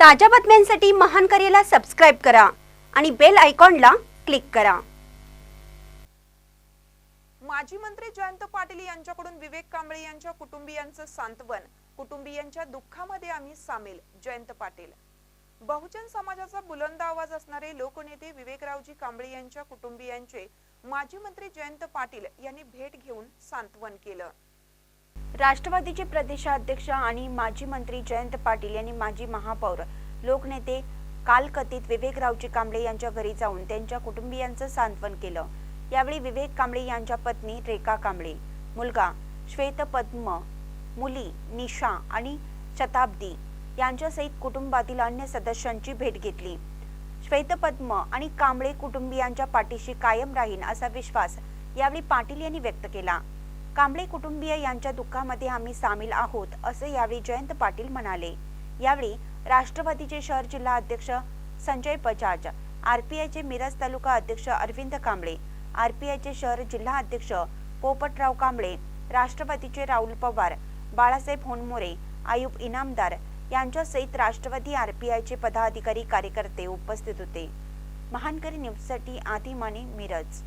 ताज्या बातम्यांसाठी महान करेला सबस्क्राईब करा आणि बेल आयकॉनला क्लिक करा. माजी मंत्री जयंत पाटील यांच्याकडून विवेक कांबळे यांच्या कुटुंबियांचं सांत्वन कुटुंबियांच्या दुःखामध्ये आम्ही सामील जयंत पाटील. बहुजन समाजाचा बुलंद आवाज असणारे लोकनेते विवेकरावजी कांबळे यांच्या कुटुंबियांचे माजी मंत्री जयंत पाटील यांनी भेट घेऊन सांत्वन केलं. राष्ट्रवादीचे प्रदेशाध्यक्ष आणि माजी मंत्री जयंत पाटील यांनी माजी महापौर लोकनेते कालकथित विवेकरावजी कांबळे यांच्या घरी जाऊन त्यांच्या कुटुंबियांचं सांत्वन केलं. यावेळी विवेक कांबळे यांच्या पत्नी रेखा कांबळे मुलगा श्वेतपद्म मुली निशा आणि शताब्दी यांच्यासहित कुटुंबातील अन्य सदस्यांची भेट घेतली. श्वेतपद्म आणि कांबळे कुटुंबियांच्या पाठीशी कायम राहीन असा विश्वास यावेळी पाटील यांनी व्यक्त केला. कांबळे कुटुंबीय यांच्या दुःखामध्ये आम्ही सामील आहोत असे यावेळी जयंत पाटील म्हणाले. यावेळी राष्ट्रवादीचे शहर जिल्हा अध्यक्ष संजय बजाज आरपीआयचे मिरज तालुका अध्यक्ष अरविंद कांबळे आरपीआयचे शहर जिल्हा अध्यक्ष पोपटराव कांबळे राष्ट्रवादीचे राहुल पवार बाळासाहेब होनमोरे आयुब इनामदार यांच्यासहित राष्ट्रवादी आरपीआयचे पदाधिकारी कार्यकर्ते उपस्थित होते. महानकरी न्यूजसाठी आदी मिरज.